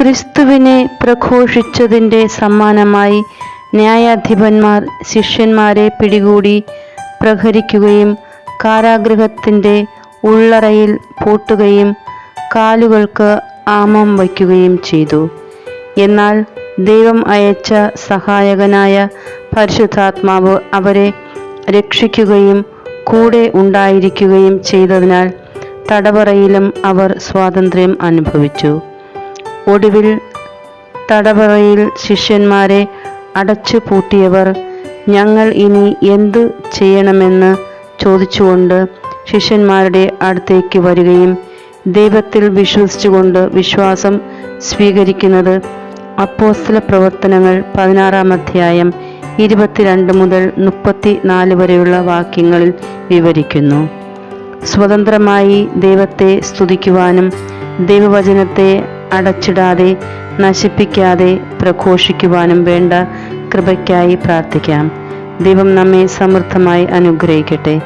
ക്രിസ്തുവിനെ പ്രഘോഷിച്ചതിന്റെ സമ്മാനമായി ന്യായാധിപന്മാർ ശിഷ്യന്മാരെ പിടികൂടി പ്രഹരിക്കുകയും കാരാഗൃഹത്തിന്റെ ഉള്ളറയിൽ പൂട്ടുകയും കാലുകൾക്ക് ആമം വയ്ക്കുകയും ചെയ്തു. എന്നാൽ ദൈവം അയച്ച സഹായകനായ പരിശുദ്ധാത്മാവ് അവരെ രക്ഷിക്കുകയും കൂടെ ഉണ്ടായിരിക്കുകയും ചെയ്തതിനാൽ തടവറയിലും അവർ സ്വാതന്ത്ര്യം അനുഭവിച്ചു. ഒടുവിൽ തടവറയിൽ ശിഷ്യന്മാരെ അടച്ചു പൂട്ടിയവർ ഞങ്ങൾ ഇനി എന്ത് ചെയ്യണമെന്ന് ചോദിച്ചുകൊണ്ട് ശിഷ്യന്മാരുടെ അടുത്തേക്ക് വരികയും ദൈവത്തിൽ വിശ്വസിച്ചുകൊണ്ട് വിശ്വാസം സ്വീകരിക്കുന്നത് അപ്പോസ്തല പ്രവർത്തനങ്ങൾ പതിനാറാം അധ്യായം ഇരുപത്തിരണ്ട് മുതൽ മുപ്പത്തി നാല് വരെയുള്ള വാക്യങ്ങളിൽ വിവരിക്കുന്നു. സ്വതന്ത്രമായി ദൈവത്തെ സ്തുതിക്കുവാനും ദൈവവചനത്തെ അടച്ചിടാതെ നശിപ്പിക്കാതെ പ്രഘോഷിക്കുവാനും വേണ്ട കൃപയ്ക്കായി പ്രാർത്ഥിക്കാം. ദൈവം നമ്മെ സമൃദ്ധമായി അനുഗ്രഹിക്കട്ടെ.